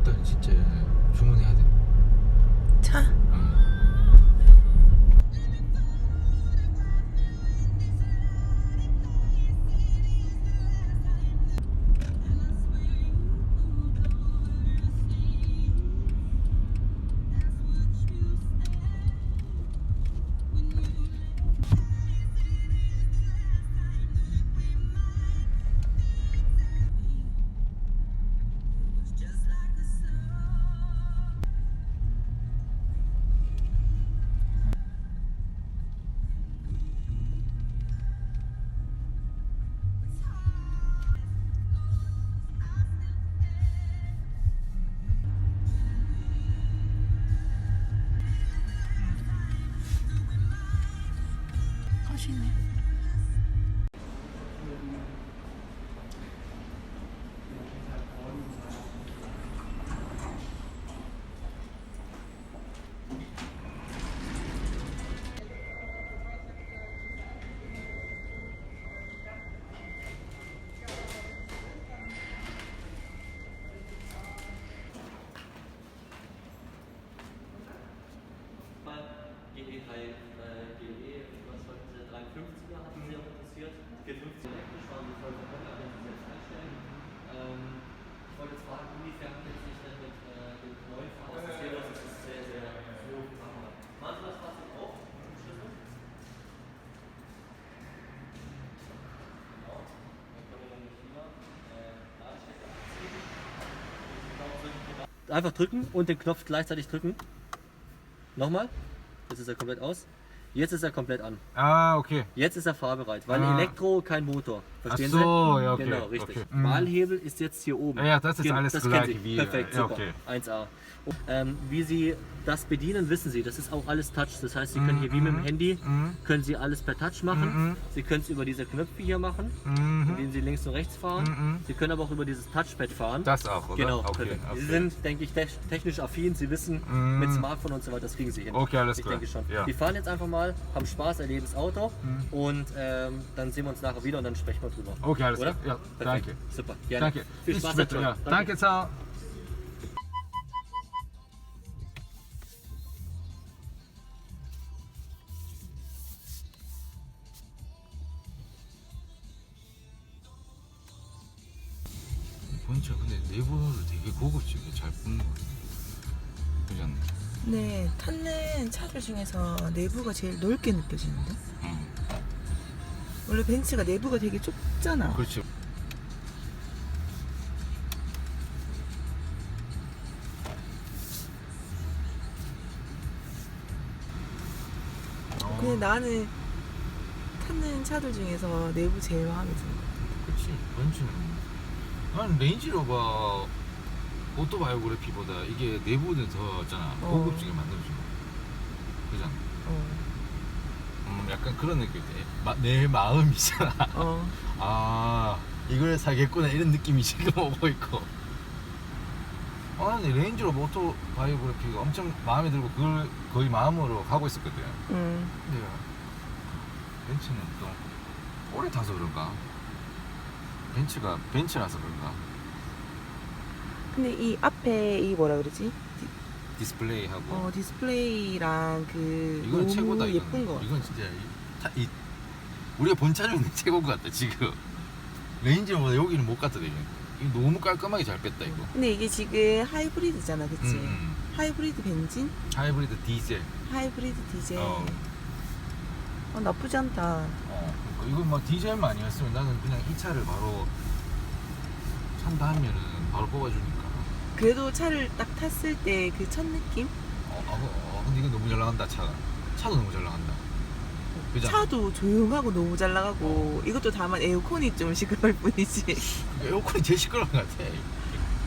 3월달에 진짜 주문해야 돼. 차? Einfach drücken und den Knopf gleichzeitig drücken. Nochmal. Jetzt ist er komplett aus. Jetzt ist er komplett an. Ah, okay. Jetzt ist er fahrbereit, weil Ah. Elektro kein Motor. Verstehen Ach so, Sie? ja, okay, Genau, richtig. okay. Mhm. Wahlhebel ist jetzt hier oben. Ja, ja, das ist Genau, alles das gleich wie, Perfekt, äh, ja, super. okay. 1A. Und, ähm, wie Sie das bedienen, wissen Sie. Das ist auch alles Touch. Das heißt, Sie können hier wie mit dem Handy, Mhm. können Sie alles per Touch machen. Mhm. Sie können es über diese Knöpfe hier machen, Mhm. indem Sie links und rechts fahren. Mhm. Sie können aber auch über dieses Touchpad fahren. Das auch, oder? Genau, okay. Sie sind, denke ich, tech- technisch affin. Sie wissen, Mhm. mit Smartphone und so weiter, das kriegen Sie hin. Okay, alles ich klar. denke schon. Ja. Die fahren jetzt einfach mal, haben Spaß, erleben das Auto Mhm. und ähm, dann sehen wir uns nachher wieder und dann sprechen wir drüber. Okay, alles Oder? klar. Ja, Perfekt. danke. Super, gerne. Danke. Viel Bis Spaß, später, Herr ja. John. Danke, ciao. 보니까 근데 내부를 되게 고급지게 잘 뽑는 거 같아. 그지 않나? 네, 탔는 차들 중에서 내부가 제일 넓게 느껴지는데? 응. 원래 벤츠가 내부가 되게 좁잖아. 그렇지. 어, 근데 나는 탔는 차들 중에서 내부 제일 마음에 드는 거 그렇지. 벤츠는 나는 레인지로버 오토바이오그래피보다 이게 내부는 더 있잖아 어. 고급지게 만들어준 거. 그잖아. 어. 음, 약간 그런 느낌이 마, 내 마음이잖아. 어. 아 이걸 사겠구나 이런 느낌이 지금 오고 있고. 아 근데 레인지로버 오토바이오그래피가 엄청 마음에 들고 그걸 거의 마음으로 가고 있었거든. 음. 근데 벤츠는 또 오래 타서 그런가? 벤츠가 벤츠라서 그런가? 근데 이 앞에 이 뭐라 그러지? 디스플레이하고 어, 디스플레이랑 그 이건 너무 최고다 이건. 예쁜 거. 이건 진짜 이, 타, 이 우리가 본차 중에 최고인 것 같다 지금 레인지보다 여기는 못 갔다 이거 이거 너무 깔끔하게 잘 뺐다 이거 근데 이게 지금 하이브리드잖아, 그치? 음, 음. 하이브리드 벤진? 하이브리드 디젤 하이브리드 디젤. 어. 어, 나쁘지 않다. 어, 그러니까 이거 뭐 디젤만 아니었으면 나는 그냥 이 차를 바로 산다 하면은 바로 뽑아주니까 그래도 차를 딱 탔을 때 그 첫 느낌? 어, 어, 어, 근데 이거 너무 잘 나간다 차가 차도 너무 잘 나간다 그죠? 차도 조용하고 너무 잘 나가고 이것도 다만 에어컨이 좀 시끄러울 뿐이지 에어컨이 제일 시끄러운 것 같아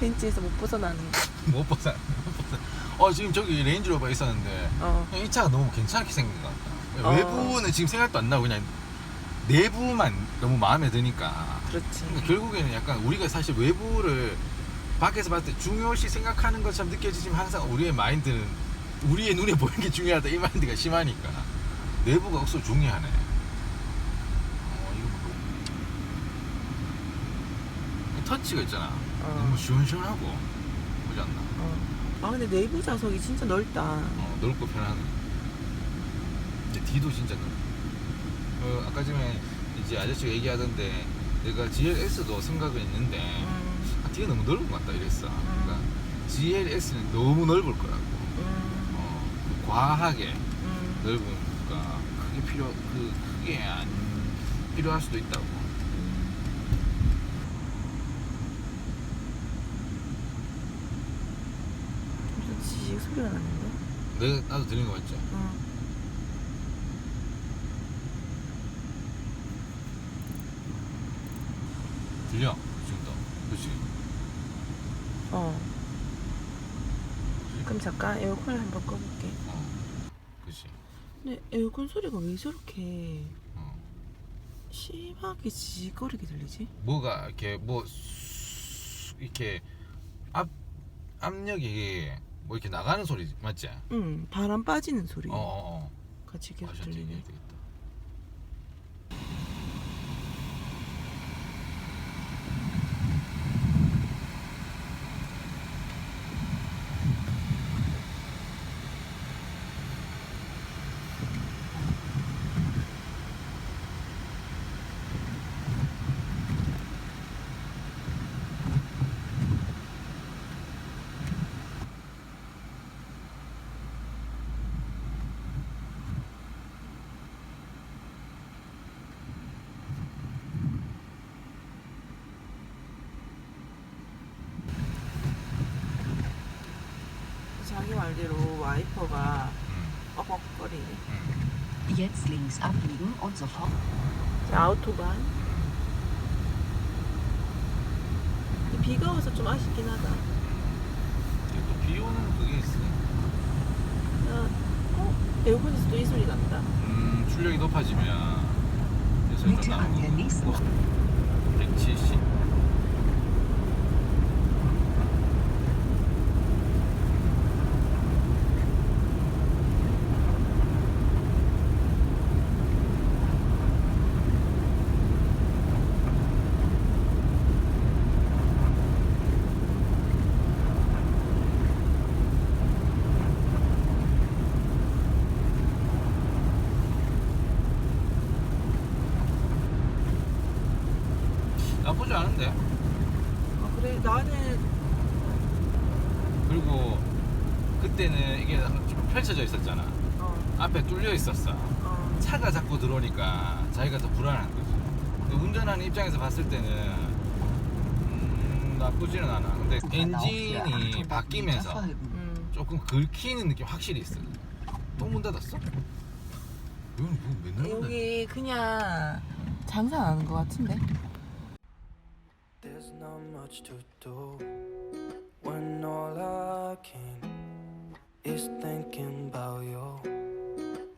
벤츠에서 못 벗어나는 거. 못 벗어 못 벗어 어 지금 저기 레인지로버 있었는데 어. 그냥 이 차가 너무 괜찮게 생긴 것 같다 어. 외부는 지금 생각도 안 나고 그냥 내부만 너무 마음에 드니까 그렇지. 그러니까 결국에는 약간 우리가 사실 외부를 밖에서 봤을 때 중요시 생각하는 것처럼 느껴지지만 항상 우리의 마인드는 우리의 눈에 보이는 게 중요하다. 이 마인드가 심하니까. 내부가 억수로 중요하네. 어 이거 뭐 터치가 있잖아. 어. 너무 시원시원하고. 나쁘지 않나? 어. 아 근데 내부 좌석이 진짜 넓다. 어, 넓고 편하네. 근데 뒤도 진짜 넓어 어, 아까 전에 이제 아저씨가 얘기하던데 내가 GLS도 생각은 있는데 음, 아, 뒤가 너무 넓은 것 같다 이랬어 그러니까 GLS는 너무 넓을 거라고 음, 어, 과하게 음. 넓으니까 크게 필요 그 크게 안 필요할 수도 있다고 무슨 지식 소리가 나는데? 내가 나도 들린 거 맞죠? 응. 들려 지금도 그렇지 어. 그럼 잠깐 에어컨을 한번 꺼볼게. 어 그렇지 근데 에어컨 소리가 왜 저렇게 어. 심하게 지직거리게 들리지? 뭐가 이렇게 뭐 수- 이렇게 압 압력이 뭐 이렇게 나가는 소리 맞지? 응, 바람 빠지는 소리 어어어 같이 계속 들리네. 되겠다 자기 말대로 와이퍼가 음, 뻑뻑거리네. 음. Jetzt links abbiegen und sofort. 자, 아우토반. 근데 비가 와서 좀 아쉽긴 하다. 이게 또비 오는 그게 있어 야, 어? 에어컨에서 또이 소리 난다. 음 출력이 높아지면 그래서 Bitte 좀 an der 나는 nächsten 거 170 나쁘지 않은데 아, 그래? 나는, 그리고 그때는 이게 좀 펼쳐져 있었잖아 어, 앞에 뚫려 있었어 어. 차가 자꾸 들어오니까 자기가 더 불안한 거지 근데 운전하는 입장에서 봤을 때는 음, 나쁘지는 않아 근데 엔진이 800 Meter 바뀌면서. 음. 조금 긁히는 느낌 확실히 있어 또 문 닫았어? 여기 뭐 맨날 문 닫아 여기 그냥 장사하는 것 같은데? There's not much to do when all I can is thinking about you.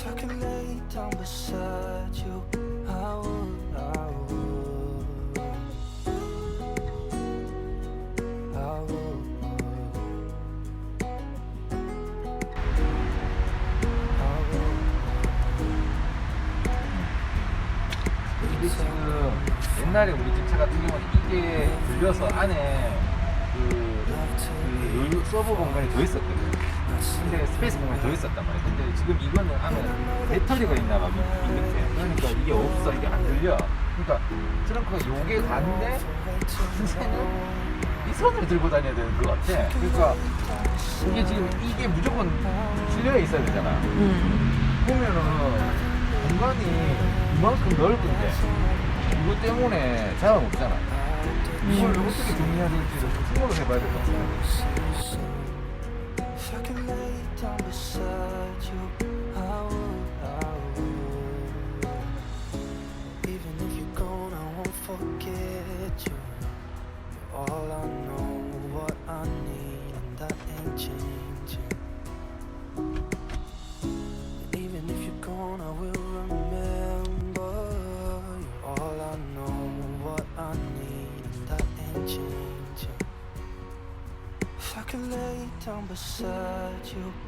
If I could lay down beside you, I would, I would. I would. I would. 근데 지금 옛날에 우리 집차 같은 경우는 이게 들려서 안에 그, 그 요- 서버 공간이 더 있었거든. 근데 스페이스 공간이 더 있었단 말이야. 근데 지금 이거는 안에 배터리가 있나 봐, 밑- 밑에. 그러니까 이게 없어. 이게 안 들려. 그러니까 트렁크가 요게 가는데 선생은 이 손을 들고 다녀야 되는 것 같아. 그러니까 이게 지금 이게 무조건 실려에 있어야 되잖아. 음. 보면은 공간이 이만큼 넓은데 이거 때문에 자랑 없잖아. 이걸 어떻게 정리해야 될지를 좀 생각을 해봐야 될 것 같아. beside you, I would, I would. Even if you're gone, I won't forget you. You're all I know, what I need, and that ain't changing. Even if you're gone, I will remember. You're all I know, what I need, and that ain't changing. If I could lay down beside you.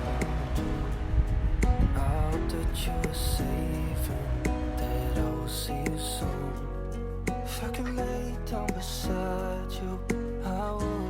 that you safe and that I will see you soon. If I can lay down beside you, I would,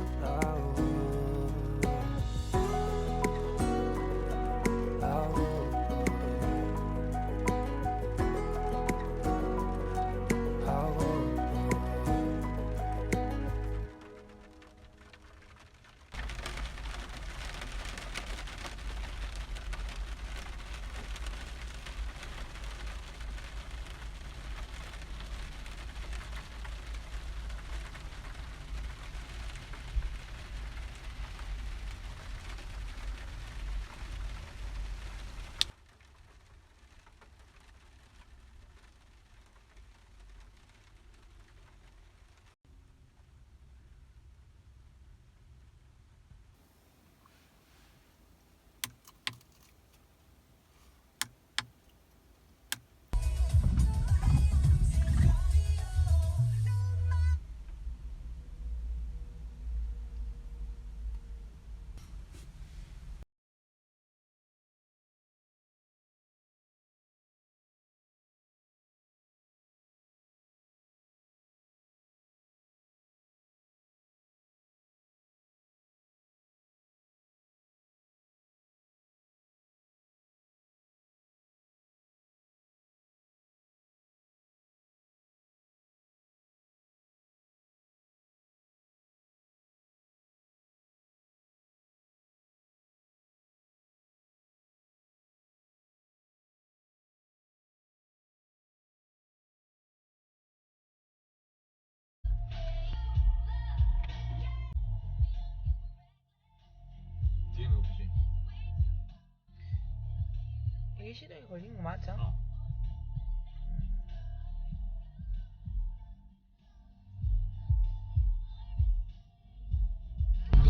이게 시동이 걸린 거 맞아? 어.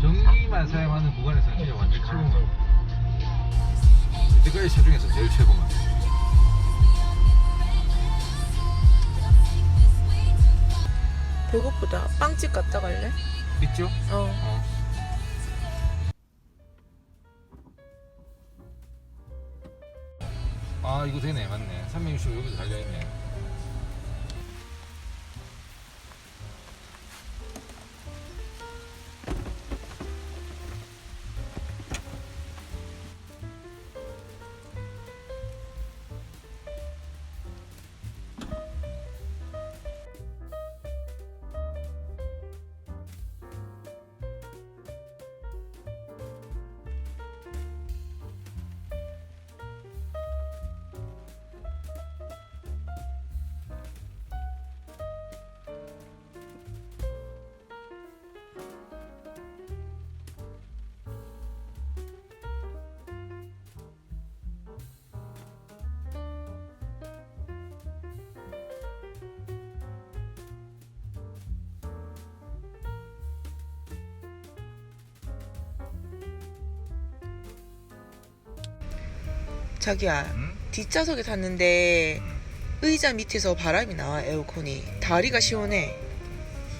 전기만 사용하는 구간에서 진짜 완전 최고만. 이때까지 차 중에서 제일 최고만. 배고프다. 빵집 갔다 갈래? 있죠? 어. 어. 아 이거 되네 맞네. 365 여기도 달려있네 자기야, 응? 뒷좌석에 탔는데 의자 밑에서 바람이 나와 에어컨이. 다리가 시원해.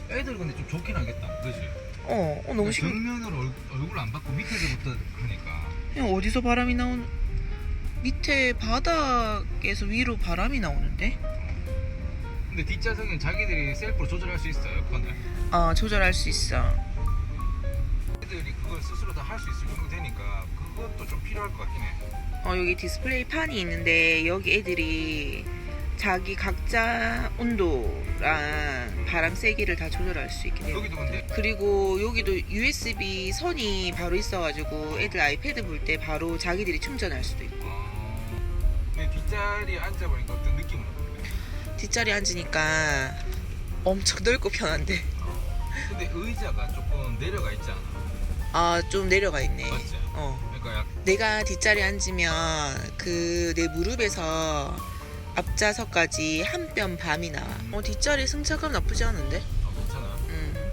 애들 근데 좀 좋긴 하겠다 그지? 어, 어 너무 신. 정면으로 얼, 얼굴 안 받고 밑에서부터 하니까 그냥 어디서 바람이 나오는? 밑에 바닥에서 위로 바람이 나오는데? 근데 뒷좌석은 자기들이 셀프로 조절할 수 있어요 에어컨을 어, 조절할 수 있어. 애들이 그걸 스스로 다 할 수 있을 정도 되니까 그것도 좀 필요할 것 같긴 해 어, 여기 디스플레이 판이 있는데 여기 애들이 자기 각자 온도랑 바람 세기를 다 조절할 수 있게 돼요. 여기도 근데 그리고 여기도 USB 선이 바로 있어가지고 애들 아이패드 볼 때 바로 자기들이 충전할 수도 있고 어... 근데 뒷자리에 앉아보니까 어떤 느낌은 어떤데? 뒷자리 앉으니까 엄청 넓고 편한데 근데 의자가 조금 내려가 있지 않아? 아 좀 내려가 있네 맞지? 어. 약 내가 뒷자리에 앉으면 그 내 무릎에서 앞좌석까지 한 뼘 밤이 나와. 어 뒷자리 승차감 나쁘지 않은데? 어, 괜찮아. 음.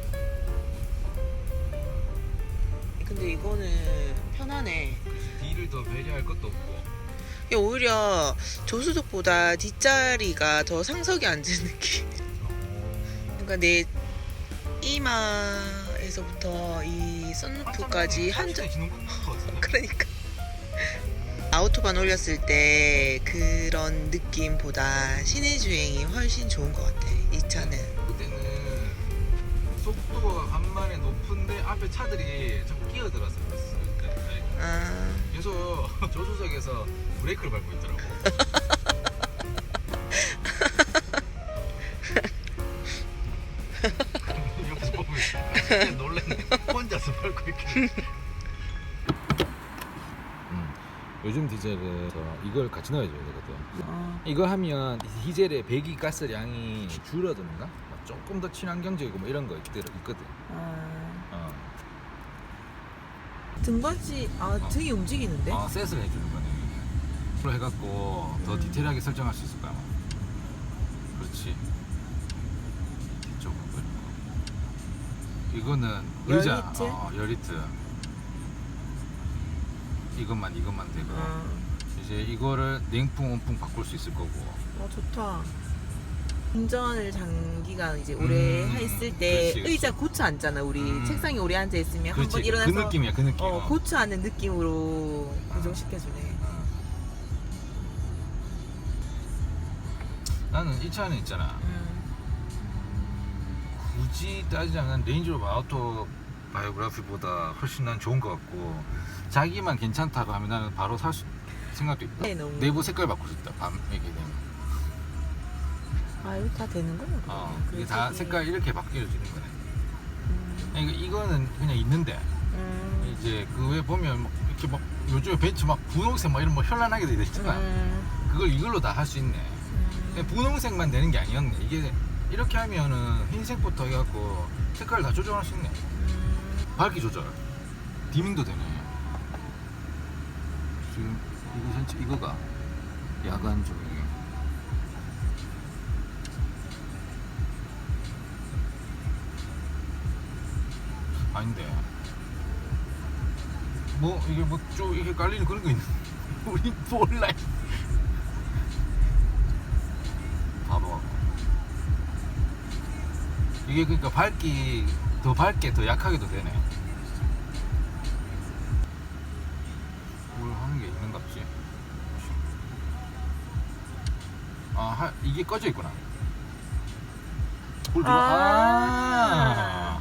근데 이거는 편하네. 뒤를 더 배려할 것도 없고. 이게 오히려 조수석보다 뒷자리가 더 상석에 앉은 느낌. 그러니까 내 이마에서부터 이 썬루프까지 한 점. 지는 것 같은데. 그러니까 아우토반 올렸을 때 그런 느낌보다 시내 주행이 훨씬 좋은 것 같아. 이 차는. 그때는 속도가 간만에 높은데 앞에 차들이 좀 끼어들어서 그랬어. 그러니까 아, 계속 조수석에서 브레이크를 밟고 있더라고. 옆에서 보고 놀랐네. 혼자서 밟고 있길래. 디젤은 이걸 같이 넣어줘야 되거든. 어, 이거 하면 디젤의 배기 가스량이 줄어드는가? 뭐 조금 더 친환경적이고 뭐 이런 거 있더, 있거든. 어. 어. 등받이 아 등이 움직이는데? 어, 셋을 해주는 거네. 프로 해갖고 더 음. 디테일하게 설정할 수 있을 거야. 아마. 그렇지. 그리고 이거는 의자, 열리트? 어, 열리트. 이것만 이것만 되고 어, 이제 이거를 냉풍 온풍 바꿀 수 있을 거고. 어 좋다. 운전을 장기간 이제 오래 음, 했을 때 그렇지. 의자 고쳐 앉잖아 우리 음. 책상에 오래 앉아 있으면 한 번 그렇지. 일어나서 그 느낌이야, 그 느낌. 어 고쳐 앉는 느낌으로 고정시켜 주네. 어. 나는 이 차는 있잖아. 음. 굳이 따지자면 레인지로버 아우토 바이오그래피보다 훨씬 난 좋은 것 같고 자기만 괜찮다고 하면 나는 바로 살 수, 생각도 있다. 네, 너무. 내부 색깔 바꿀 수 있다. 밤 이게 되면. 아 이거 다 되는 거야? 어, 그래, 이게 다. 색깔 이렇게 바뀌어지는 거네. 음, 그러니까 이거는 그냥 있는데 음, 이제 그 외에 보면 막 이렇게 막 요즘에 벤츠 막 분홍색 막 이런 뭐 현란하게 돼 있잖아. 음, 그걸 이걸로 다 할 수 있네. 음. 그냥 분홍색만 되는 게 아니었네. 이게 이렇게 하면은 흰색부터 해갖고 색깔 다 조정할 수 있네. 음. 밝기 조절. 디밍도 되네. 지금 이거 전체 이거가 야간 조명이 아닌데. 뭐 이게 뭐쭉 이게 깔리는 그런 거 있는 우리 몰라 봐봐 이게 그러니까 밝기 더 밝게 더 약하게도 되네 이게 꺼져 있구나 불 들어 아. 아.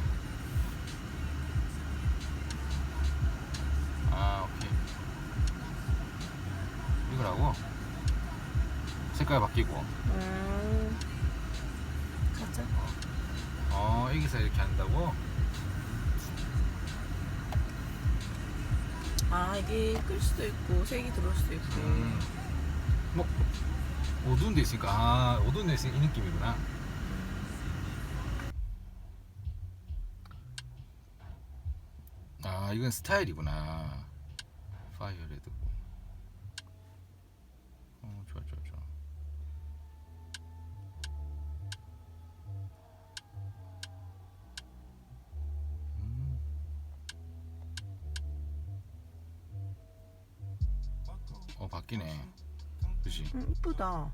아 오케이 이거라고 색깔 바뀌고 음. 가자. 어 여기서 이렇게 한다고 아 이게 끌 수도 있고 색이 들어올 수도 있고. 음. 뭐 어두운 데 있으니까. 아 어두운 데 있으니까 이 느낌이구나. 아 이건 스타일이구나. 파이어 레드. 어 좋아 좋아 좋아. 음. 어 바뀌네 음, 이쁘다.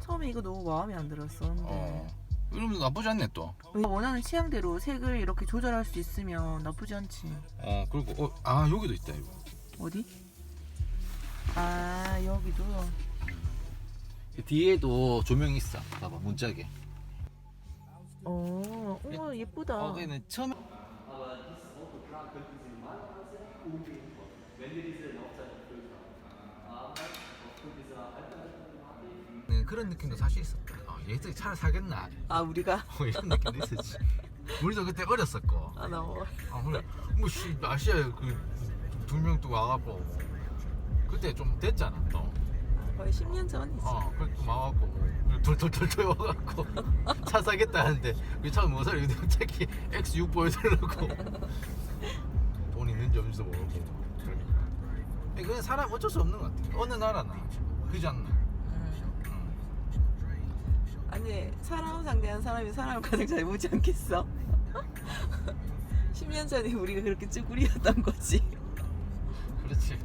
처음에 이거 너무 마음에 안 들었었는데. 어 이러면 나쁘지 않네 또 우리가 원하는 취향대로 색을 이렇게 조절할 수 있으면 나쁘지 않지. 어 그리고 어, 아 여기도 있다 이거 어디? 아 여기도. 뒤에도 조명이 있어 봐봐 문짝에 어, 우와 예쁘다. 어 얘는 Aber dieses könnten Sie umgehen, wenn wir diese Laufzeit 네, 그런 느낌도 사실 있어 어, 얘들 차를 사겠나? 아 우리가? 어, 이런 느낌도 있었지. 우리도 그때 어렸었고. 아 나와. 아 그래. 뭐씨 아시아에 그두 명 또 와갖고 그때 좀 됐잖아 또. 거의 10년 전이지. 어, 그또 와갖고 돌돌돌돌 와갖고 차 사겠다 하는데 차는 뭐 사려 갑자기 X6 보여달라고. 돈 있는 맥주 음료수 먹고. 그러니까. 이건 사람 어쩔 수 없는 것 같아 어느 나라나 그지 않나? 아니 사람 상대한 사람이 사람을 가장 잘 보지 않겠어? 10년 전에 우리가 그렇게 쭈구리였던 거지. 그렇지.